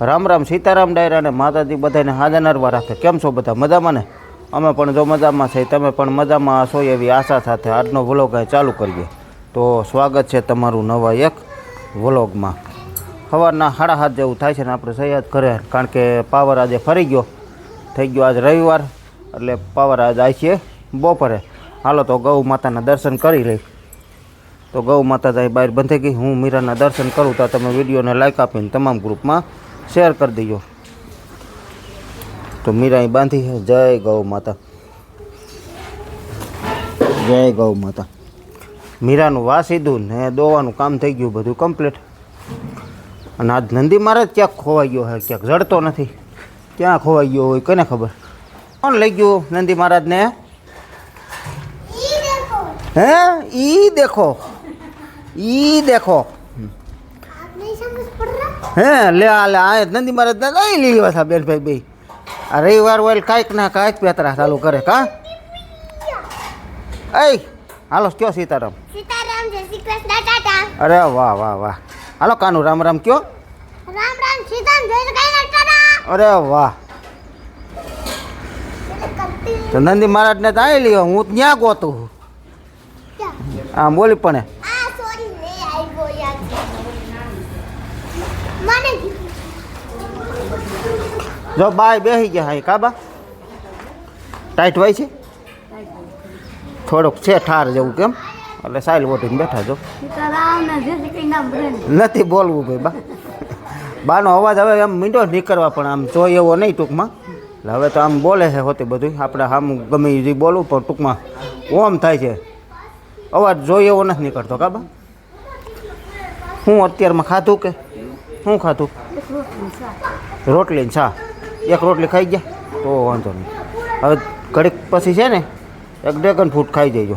રામ રામ સીતારામ ડાયરા અને માતાજી બધાને હાજર નરવા રાખે. કેમ છો બધા? મજામાં ને? અમે પણ જો મજામાં છે તમે પણ મજામાં હશો એવી આશા સાથે આજનો વ્લોગ અહીં ચાલુ કરીએ. તો સ્વાગત છે તમારું નવા એક વ્લોગમાં. સવારના સાડા હાથ જેવું થાય છે ને આપણે સહયાદ કરે કારણ કે પાવર આજે ફરી ગયો. થઈ ગયો આજ રવિવાર, એટલે પાવર આજ આવી છે બપોરે. હાલો તો ગૌ માતાના દર્શન કરી લઈ. તો ગૌ માતા બહાર બંધાઈ ગઈ. હું મીરાના દર્શન કરું તો તમે વિડીયોને લાઈક આપીને તમામ ગ્રુપમાં શેર કરી દેજો. તો મીરા અહીં બાંધી છે. જય ગૌ માતા. જય ગૌ માતા. મીરાનું વાસ સીધું ને દોવાનું કામ થઈ ગયું બધું કમ્પ્લીટ અને આજ નંદી મહારાજ ક્યાંક ખોવાઈ ગયો છે ક્યાંક જડતો નથી. ક્યાં ખોવાઈ ગયો હોય કોને ખબર? કોણ લઈ ગયું નંદી મહારાજને? હે? ઈ દેખો. ઈ દેખો. હે લે આ લે આ નંદી મહારાજ ના અહીં લીલી વાસા બેનભાઈ ભાઈ આ રવિવાર હોય કાંઈક ના કાંઈક પેતરા ચાલુ કરે કા? એ હાલો કયો સીતારામ? સીતારામ જય શ્રી કૃષ્ણ ટાટા અરે વાહ વાહ વાહ. હાલો કાનુ રામ રામ કયો? રામ રામ સીતારામ જય શ્રી કૃષ્ણ ટાટા. અરે વાહ. તો નંદી મહારાજને તો આવી લ્યો હું ત્યાં ગોતું. આમ બોલી પણ. જો બાય બેસી ગયા હા કાબા ટાઈટ હોય છે? થોડોક છે ઠાર જેવું કેમ? એટલે સાઈલ વોટીને બેઠા જો. નથી બોલવું ભાઈ, બા. બાનો અવાજ હવે આમ મીંડો નીકળવા, પણ આમ જોઈએ એવો નહીં ટૂંકમાં. એટલે હવે તો આમ બોલે છે હોતી બધું આપણે આમ ગમે એ બોલવું, પણ ટૂંકમાં ઓમ થાય છે. અવાજ જોઈએ એવો નથી નીકળતો કાબા હું અત્યારમાં ખાધું કે? શું ખાધું? રોટલી ને શા એક રોટલી ખાઈ ગયા તો વાંધો નહીં. હવે ઘડીક પછી છે ને એક ડ્રેગન ફ્રૂટ ખાઈ જઈજો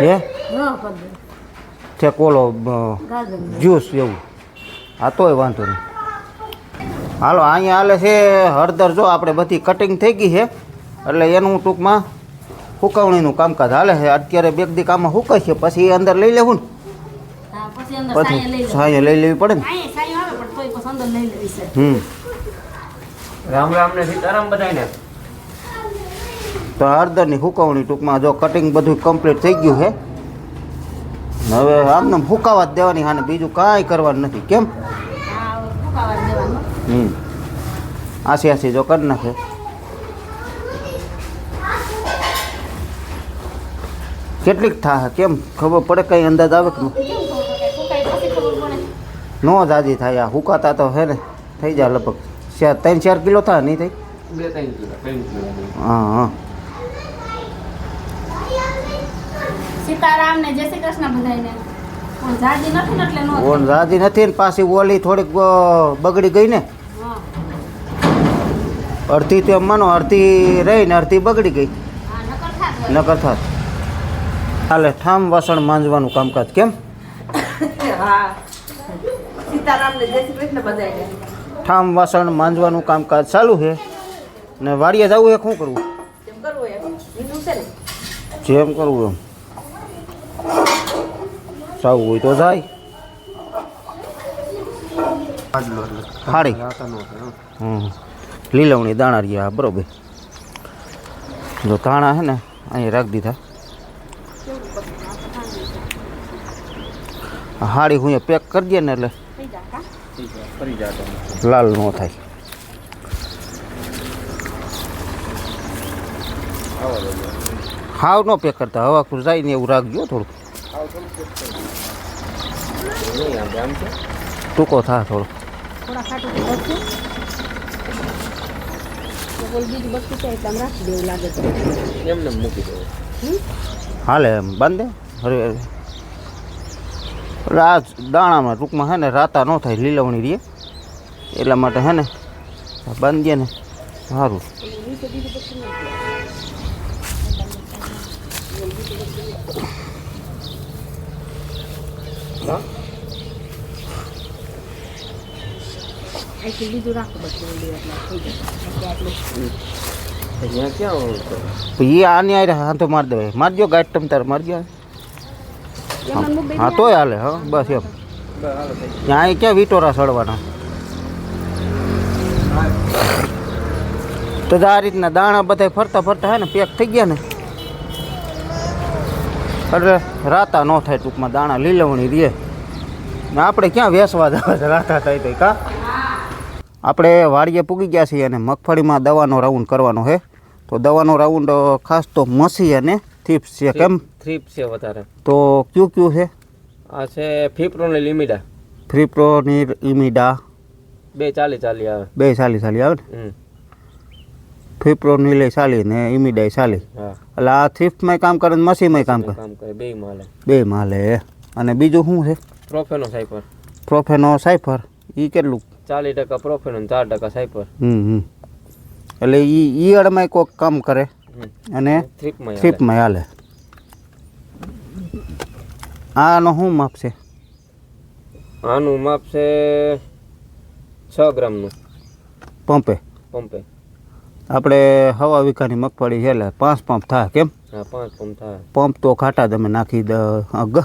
હે? છે કોલો જ્યુસ એવું. હા તોય વાંધો નહીં. હાલો અહીંયા હાલે છે હળદર. જો આપણે બધી કટિંગ થઈ ગઈ છે એટલે એનું ટૂંકમાં હુકવણીનું કામકાજ હાલે છે. અત્યારે બે દી કામમાં હુકાય છે પછી એ અંદર લઈ લેવું ને. પછી સાંજે લઈ લેવી. પડે ને. હમ. રામ રામ ને સીતારામ બધાને તો હળદરની હુકવણી ટૂંકમાં જો કટિંગ બધું કમ્પ્લીટ થઈ ગયું છે હવે આમને હુકાવા જ દેવાની હાને બીજું કાંઈ કરવાનું નથી. કેમ? હમ. આસી આસી જો કરી નાખે. કેટલીક થાય કેમ? ખબર પડે કઈ અંદાજ આવે કે નો? જાજી થાય આ હુકાતા તો હે ને થઈ જાય લગભગ. ચાર ત્રણ ચાર કિલો થાય નહીં થઈ બે ત્રણ કિલો ત્રણ કિલો. હા હા. સીતારામ ને જય શ્રી કૃષ્ણ બધાને પણ જાજી નથી ને એટલે નો ઓન રાજી નથી ને પાછી ઓલી થોડીક બગડી ગઈ ને? અડધી તો એમ માનો અડધી રહી ને અડધી બગડી ગઈ. નકર થાત ચાલે ઠામ વાસણ માંજવાનું કામકાજ કેમ? હા. સીતારામ ને જય શ્રી કૃષ્ણ બધાને ઠામ વાસણ માંજવાનું કામકાજ ચાલુ છે. ને વાડીએ જવું એ શું કરવું? જેમ કરવું એમ. જવું હોય તો જાય. હાડી. હમ. લીલવણી દાણા રહ્યા બરોબર. જો તાણા છે ને અહીં રાખી દીધા. હાડી હું પેક કરી દે ને એટલે. ફરી લાલ ન થાય. હાવ ન પેક કરતા હવા ખુશ જાય ને એવું રાખજો થોડું નહીં આમ આમ છે. ટૂંકો થા થોડો. થોડા ખાટું તો બચશે બોલ બીજું બચતું છે એટલે આમ રાખી દેવું લાગે છે એમને મૂકી દેવું હાલે એમ બાંધે હરે એટલે આ દાણામાં ટૂંકમાં હે ને રાતા ન થાય લીલવણી રીએ એટલા માટે હે ને બાંધીએ ને. સારું અહીંથી બીજું રાખો બચતું ઓલી એટલે થઈ જશે આટલું અહીંયા ક્યાં ઓલું કરે? એ હા. તોય હાલે હા બસ એમ. ત્યાં ક્યાં વિટોરા સડવાના તો આ રીતના દાણા બધા ફરતા ફરતા હે ને પેક થઈ ગયા ને. એટલે રાતા ન થાય ટૂંકમાં દાણા લીલવણી રહે. ને આપણે ક્યાં વેસવા જવા રાતા થાય તો કા? આપણે વાડીએ પૂગી ગયા છીએ અને મગફળીમાં દવાનો રાઉન્ડ કરવાનો છે તો દવાનો રાઉન્ડ ખાસ તો મસી અને થીપ્સ છે કેમ? થ્રીપ છે વધારે. તો ક્યુ ક્યુ છે? આ છે ફિપ્રો ને લિમિડા ફ્રી પ્રોનીર ઇમિડા બે ચાલી ચાલી આવે. બે ચાલી ચાલી આવે ને? ફિપ્રો નીલે ચાલી ને ઇમિડાય ચાલી. એટલે આ થીફમાં કામ કરે ને મસીમાં કામ કરે? કામ કરે બે માલે. બે માલે. અને બીજું શું છે? પ્રોફેનો સાઈપર પ્રોફેનો સાયફર એ કેટલું? ચાલીસ ટકા પ્રોફેનો ચાર ટકા સાઈપર હમ હમ. એટલે એ ઈ અડમાં કોઈક કામ કરે અને થ્રીપમાં થીપમાં હાલે. આનો શું માપ છે? આનું માપ છે છ ગ્રામનું. પંપે? પંપે. આપણે હવા વિકાની મગફળી છે એટલે પાંચ પંપ થાય કેમ? હા પાંચ પંપ થાય. પંપ તો ખાટા તમે નાખી દ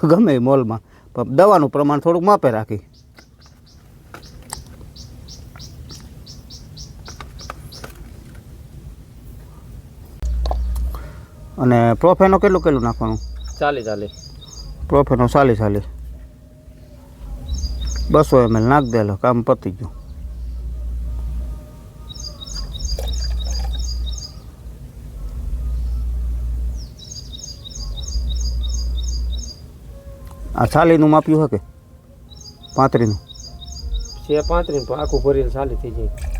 ગમે મોલમાં. પણ દવાનું પ્રમાણ થોડુંક માપે રાખી. અને પ્રોફેનો કેટલું કેટલું નાખવાનું? ચાલી ચાલી પ્રોફેનો ચાલી ચાલી બસો એમએલ નાખ દેલો, કામ પતી ગયું. આ ચાલીનું માપ્યું હકે પાંત્રીનું? છે પાંત્રીસ આખું ભરીને ચાલી થઈ જાય.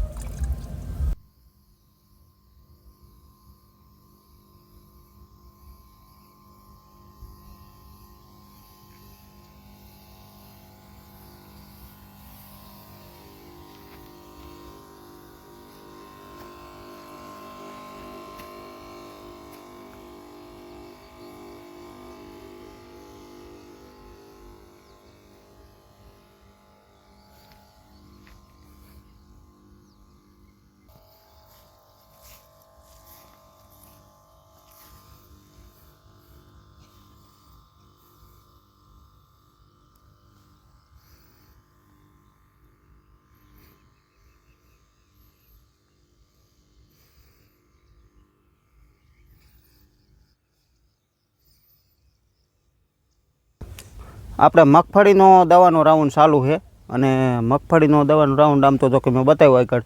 આપણે મગફળીનો દવાનો રાઉન્ડ ચાલુ છે. અને મગફળીનો દવાનો રાઉન્ડ આમ તો જો કે મેં બતાવ્યો આગળ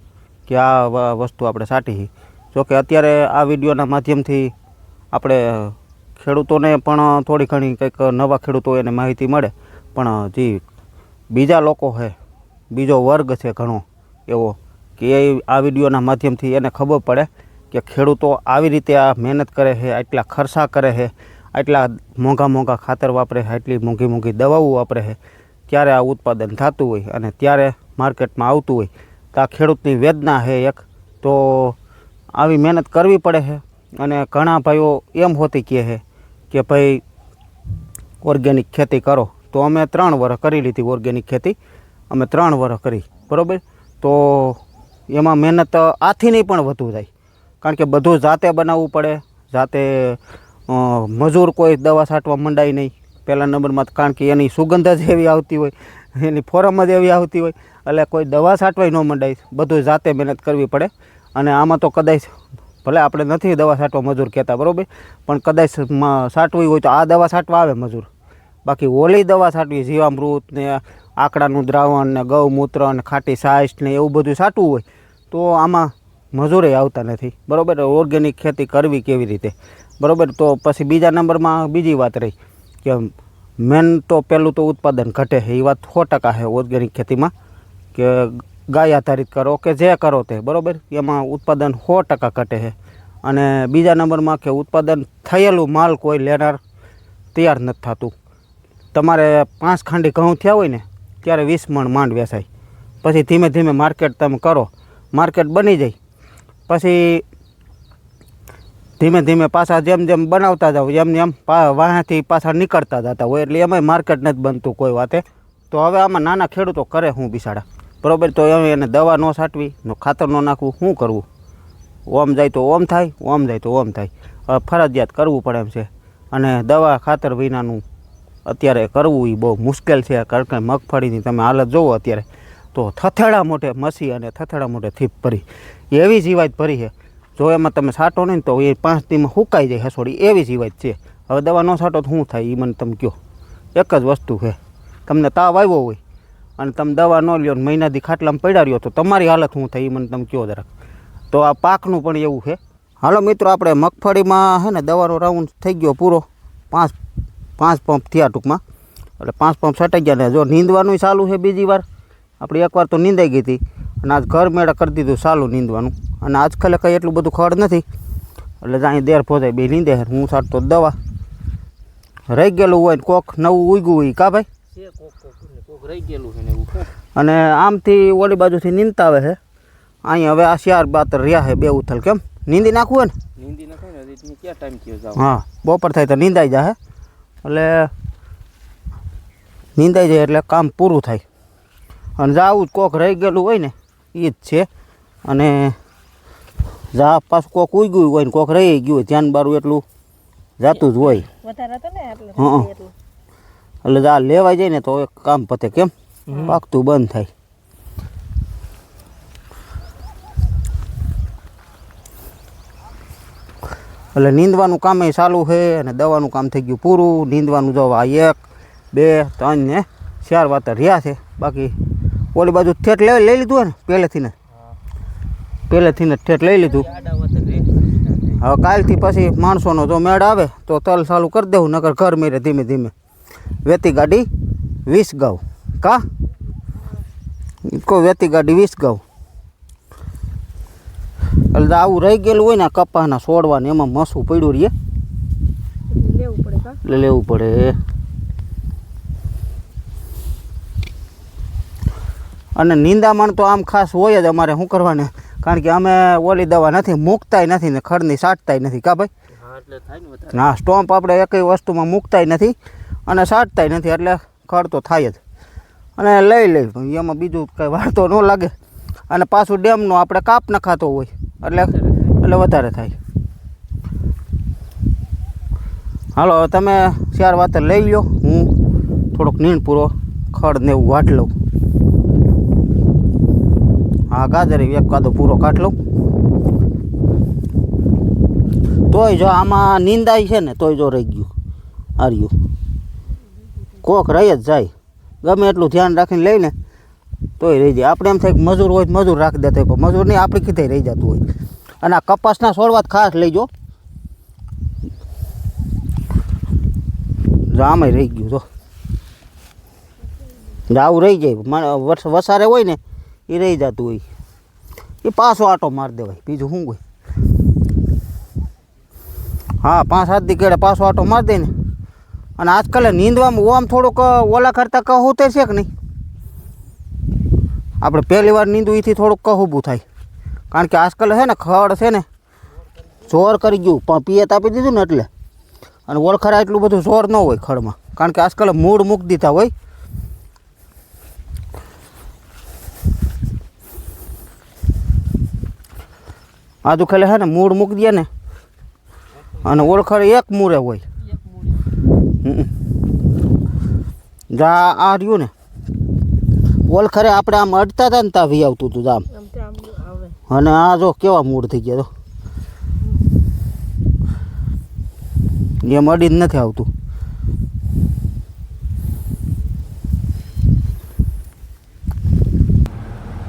કે આ વસ્તુ આપણે સાટી છે. જો અત્યારે આ વિડીયોના માધ્યમથી આપણે ખેડૂતોને પણ થોડી ઘણી કંઈક નવા ખેડૂતો એને માહિતી મળે. પણ જે બીજા લોકો છે, બીજો વર્ગ છે ઘણો એવો કે એ આ વિડીયોના માધ્યમથી એને ખબર પડે કે ખેડૂતો આવી રીતે આ મહેનત કરે છે, આટલા ખર્ચા કરે છે. આટલા મોંઘા મોંઘા ખાતર વાપરે છે, આટલી મોંઘી મોંઘી દવાઓ વાપરે છે, ત્યારે આ ઉત્પાદન થતું હોય અને ત્યારે માર્કેટમાં આવતું હોય, તો આ ખેડૂતની વેદના છે એક. તો આવી મહેનત કરવી પડે છે અને ઘણા ભાઈઓ એમ હોતી કહે છે કે ભાઈ, ઓર્ગેનિક ખેતી કરો. તો અમે ત્રણ વર્ષ કરી લીધી ઓર્ગેનિક ખેતી. અમે ત્રણ વર્ષ કરી, બરાબર? તો એમાં મહેનત આથી પણ વધુ થાય. કારણ કે બધું જાતે બનાવવું પડે, જાતે મજૂર કોઈ દવા છાંટવા મંડાય નહીં. પહેલા નંબરમાં કારણ કે એની સુગંધ જ એવી આવતી હોય, એની ફોરમ જ એવી આવતી હોય, એટલે કોઈ દવા છાંટવાય ન મંડાય. બધું જાતે મહેનત કરવી પડે. અને આમાં તો કદાચ ભલે આપણે નથી દવા છાંટવા મજૂર કહેતા, બરાબર? પણ કદાચ છાંટવી હોય તો આ દવા છાંટવા આવે મજૂર. બાકી ઓલી દવા છાંટવી, જીવામૃત ને આકડાનું દ્રાવણ ને ગૌમૂત્ર ને ખાટી સાઈસ ને એવું બધું છાંટવું હોય, તો આમાં મજૂરે આવતા નથી. બરાબર? ઓર્ગેનિક ખેતી કરવી કેવી રીતે? બરાબર? તો પછી બીજા નંબરમાં બીજી વાત રહી કે મેન તો પહેલું તો ઉત્પાદન ઘટે છે. એ વાત સો ટકા છે ઓર્ગેનિક ખેતીમાં. કે ગાય આધારિત કરો કે જે કરો તે, બરાબર? એમાં ઉત્પાદન સો ટકા ઘટે છે. અને બીજા નંબરમાં કે ઉત્પાદન થયેલું માલ કોઈ લેનાર તૈયાર નથી થતું. તમારે પાંચ ખાંડી ઘઉં થયા હોય ને, ત્યારે વીસ મણ માંડ વેચાય. પછી ધીમે ધીમે માર્કેટ તમે કરો. માર્કેટ બની જાય. પછી ધીમે ધીમે પાછા જેમ જેમ બનાવતા જાવ એમ એમ વાહાથી પાછા નીકળતા જતા હોય, એટલે એમાંય માર્કેટ નથી બનતું કોઈ વાતે. તો હવે આમાં નાના ખેડૂતો કરે હું બિસાડા? બરાબર? તો એમ એને દવા ન છાંટવી, નો ખાતર ન નાખવું, શું કરવું? ઓમ જાય તો ઓમ થાય, ઓમ જાય તો ઓમ થાય. ફરજિયાત કરવું પડે એમ છે. અને દવા, ખાતર વિનાનું અત્યારે કરવું એ બહુ મુશ્કેલ છે, કારણ કે મગફળીની તમે હાલત જુઓ અત્યારે. તો થથેડા મોઢે મસી અને થથેડા મોઢે થીપ ભરી. એવી જીવાત ભરી છે. જો એમાં તમે છાંટો નહીં તો એ પાંચ દીમાં સુકાઈ જાય હસોડી. એવી સિવાય છે. હવે દવા ન છાંટો તો શું થાય? એ મને તમે કહો. એક જ વસ્તુ છે. તમને તાવ આવ્યો હોય અને તમે દવા ન લ્યો મહિનાથી ખાટલામાં પડ્યા રહ્યો તો તમારી હાલત શું થાય? એ મને તમે કહો જરાક. તો આ પાકનું પણ એવું છે. હાલો મિત્રો, આપણે મગફળીમાં છે ને દવાનો રાઉન્ડ થઈ ગયો પૂરો. પાંચ પાંચ પંપ થયા ટૂંકમાં. એટલે પાંચ પંપ છટાઈ ગયા ને જો નીંદવાનું ચાલુ છે બીજી વાર. આપણે એકવાર તો નીંદાઈ ગઈ હતી અને આજ ઘર મેળા કરી દીધું સારું નીંદવાનું. અને આજકાલે કંઈ એટલું બધું ખડ નથી. એટલે જાણી દેર પહોંચાય બે નીંદે. હું તો દવા. રહી ગયેલું હોય ને કોક નવું ઉગ્યું હોય કા ભાઈ. અને આમથી ઓલી બાજુથી નીંદતા આવે છે. અહીં હવે આ શિયાર બાતર રહ્યા છે બે ઉથલ કેમ? નીંદી નાખવું હોય ને? હા બપોર થાય તો નીંદાઈ જાય એટલે નીંદાઈ જાય એટલે કામ પૂરું થાય. અને જાવું જ કોક રહી ગયેલું હોય ને એ જ છે. અને જા પાછું કોક ઉઈ ગયું હોય ને કોક રહી ગયું હોય ધ્યાન બારું એટલું જાતું જ હોય. હા એટલે. જા લેવાઈ જાય ને તો એક કામ પતે કેમ? પાકતું બંધ થાય. એટલે નીંદવાનું કામ એ ચાલુ છે અને દવાનું કામ થઈ ગયું પૂરું. નીંદવાનું જો આ એક બે ત્રણ ને ચાર વાત રહ્યા છે. બાકી ઓલી બાજુ ઠેઠ લઈ લઈ લીધું હોય ને પહેલેથી ને પહેલેથી ને ઠેઠ લઈ લીધું. હવે કાલથી પછી માણસોનો જો મેળ આવે તો તલ ચાલુ કરી દેવું નકર ઘર મેરે ધીમે ધીમે. વેતી ગાડી વીસ ગાઉ કા? કો વેતી ગાડી વીસ ગાઉ એટલે આવું રહી ગયેલું હોય ને કપાના છોડવાને એમાં મસું પડ્યું રહીએ લેવું પડે લેવું પડે. અને નિંદામણ તો આમ ખાસ હોય જ અમારે શું કરવાને? કારણ કે અમે ઓલી દવા નથી મૂકતાય નથી ને ખડની સાટતાય નથી. કા ભાઈ? હા સ્ટોમ્પ આપણે એકય વસ્તુમાં મૂકતાય નથી અને સાટતાય નથી એટલે ખડ તો થાય જ. અને લઈ લઈ એમાં બીજું કંઈ વાળતો ન લાગે. અને પાછું ડેમનો આપણે કાપ નખાતો હોય એટલે એટલે વધારે થાય. હાલો તમે ચાર વાતે લઈ લો હું થોડોક નીણ પૂરો ખડ ને એવું વાટ લઉં. હા ગાજર એક કાદો પૂરો કાઢ લઉં. તોય જો આમાં નિંદાય છે ને, તોય જો રહી ગયું. હાર્યું. કોક રહી જ જાય. ગમે એટલું ધ્યાન રાખીને લઈને તોય રહી જાય. આપણે એમ થાય મજૂર હોય મજૂર રાખી દેતા હોય મજૂર નહીં, આપણી કીધે રહી જતું હોય. અને આ કપાસના છોડવા ખાસ લઈજો જો આમાંય રહી ગયું, જો. આવું રહી જાય. વસારે હોય ને એ રહી જતું હોય. એ પાછો આટો મારી દેવાય. બીજું શું હોય? હા, પાંચ સાત દી કેડે પાછો આટો મારી દે ને. અને આજકાલ નીંદવામાં ઓમ થોડુંક ઓલા કરતાં કહું તે છે કે નહીં? આપણે પહેલી વાર નીંદવું એથી થોડુંક કહુબું થાય. કારણ કે આજકાલ છે ને, ખડ છે ને, જોર કરી ગયું. પણ પિયત આપી દીધું ને એટલે. અને ઓળખરા એટલું બધું જોર ન હોય ખડમાં. કારણ કે આજકાલ મૂળ મૂકી દીધા હોય. આજુ ખાલી હે ને મૂળ મૂકી દે ને. અને ઓળખાણ એક મૂળે હોય. જા આ રહ્યું ને. ઓળખરે આપણે આમ અડતા હતા ને ત્યાં વી આવતું હતું આમ તે અને આ જો કેવા મૂળ થઈ ગયા તો. એમ અડી જ નથી આવતું.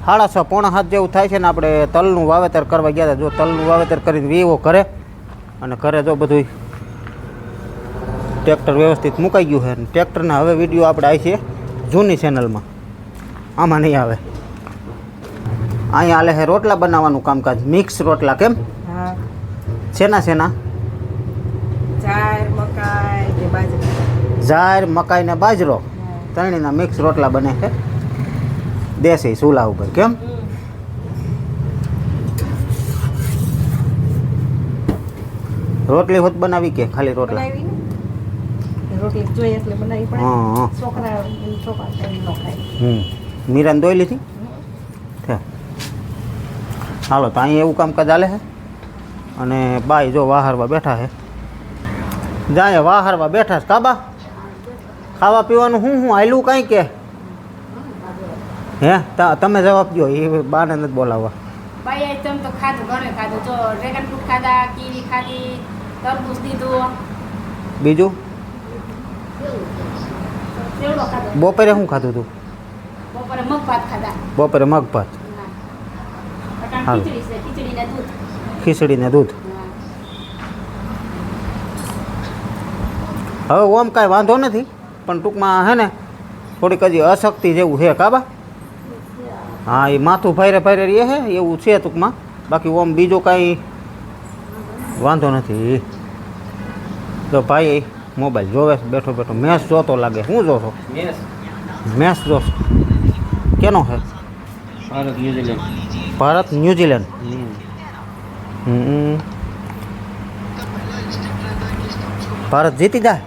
સાડા છ પોણા હાથ જેવું થાય છે ને આપણે તલનું વાવેતર કરવા ગયા હતા. જો તલનું વાવેતર કરીને વીવો કરે અને ઘરે જો બધું ટ્રેક્ટર વ્યવસ્થિત મુકાઈ ગયું છે અને ટ્રેક્ટરના હવે વીડિયો આપણે આવી છે જૂની ચેનલમાં આમાં નહીં આવે. અહીંયા હાલે છે રોટલા બનાવવાનું કામકાજ. મિક્સ રોટલા કેમ? છેના શેના શેના? બાજરી. જાર મકાઈ ને બાજરો. ત્રણેયના મિક્સ રોટલા બને છે. દેશી ચૂલા ઉપર કેમ? રોટલી હોત બનાવી કે ખાલી રોટલા? હા હા. મીરાને દોઈ લીધી? હાલો તો અહીં એવું કામકાજ ચાલે છે અને બાઈ જો વાહરવા બેઠા છે જાય વાહરવા બેઠા છે કાબા? ખાવા પીવાનું શું શું આયલું કાંઈ કે? હે? ત- તમે જવાબ દો એ બાને નથી બોલાવવા. ભાઈ આઈટમ તો ખાધું ઘણું ખાધું. જો ડ્રેગન ફ્રૂટ ખાધા કીવી ખાધી તરબૂચ દીધું. બીજું? બપોરે શું ખાધું તું? બપોરે મગ ભાત ખાધા. બપોરે મગ ભાત હા. ખીચડી ને દૂધ. હા. હવે ઓમ કાંઈ વાંધો નથી પણ ટૂંકમાં હે ને થોડીક હજી અશક્તિ જેવું છે કાબા હા એ માથું ફાયરે ફાયરે રહે છે એવું છે ટૂંકમાં. બાકી ઓમ બીજો કાંઈ વાંધો નથી. તો ભાઈ મોબાઈલ જોવે બેઠો બેઠો. મેસ જોતો લાગે શું જોશો? મેસ? જોશો. કેનો છે? Bharat New Zealand. Bharat New Zealand. Bharat જીતી જાય?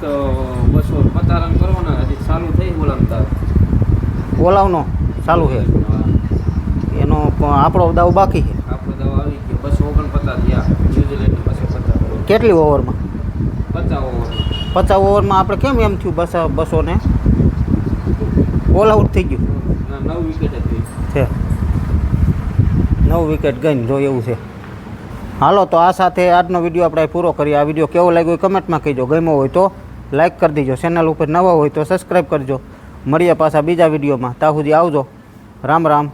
તો બસો પચાસ રન કરવાના હજી ચાલુ થઈ બોલાવતા ઓલાવનો? ચાલુ છે. એનો આપણો દાવ બાકી છે. આપણો દવા આવી ગયો. બસો ઓગણપચાસ ન્યુઝીલેન્ડ બસો પચાસ કેટલી ઓવરમાં? પચાસ ઓવર પચાસ ઓવરમાં આપણે કેમ એમ થયું બસો બસોને? ઓલ આઉટ થઈ ગયું. નવ વિકેટ જ ગઈ. છે. નવ વિકેટ ગઈને જો એવું છે. હાલો તો આ સાથે આજનો વીડિયો આપણે પૂરો કરીએ. આ વીડિયો કેવો લાગ્યો કમેન્ટમાં કહીજો. ગમ્યો હોય તો લાઈક કરી દેજો. ચેનલ ઉપર નવા હોય તો સબસ્ક્રાઈબ કરજો. મળીએ પાછા બીજા વિડીયોમાં. ત્યાં સુધી આવજો. રામ રામ.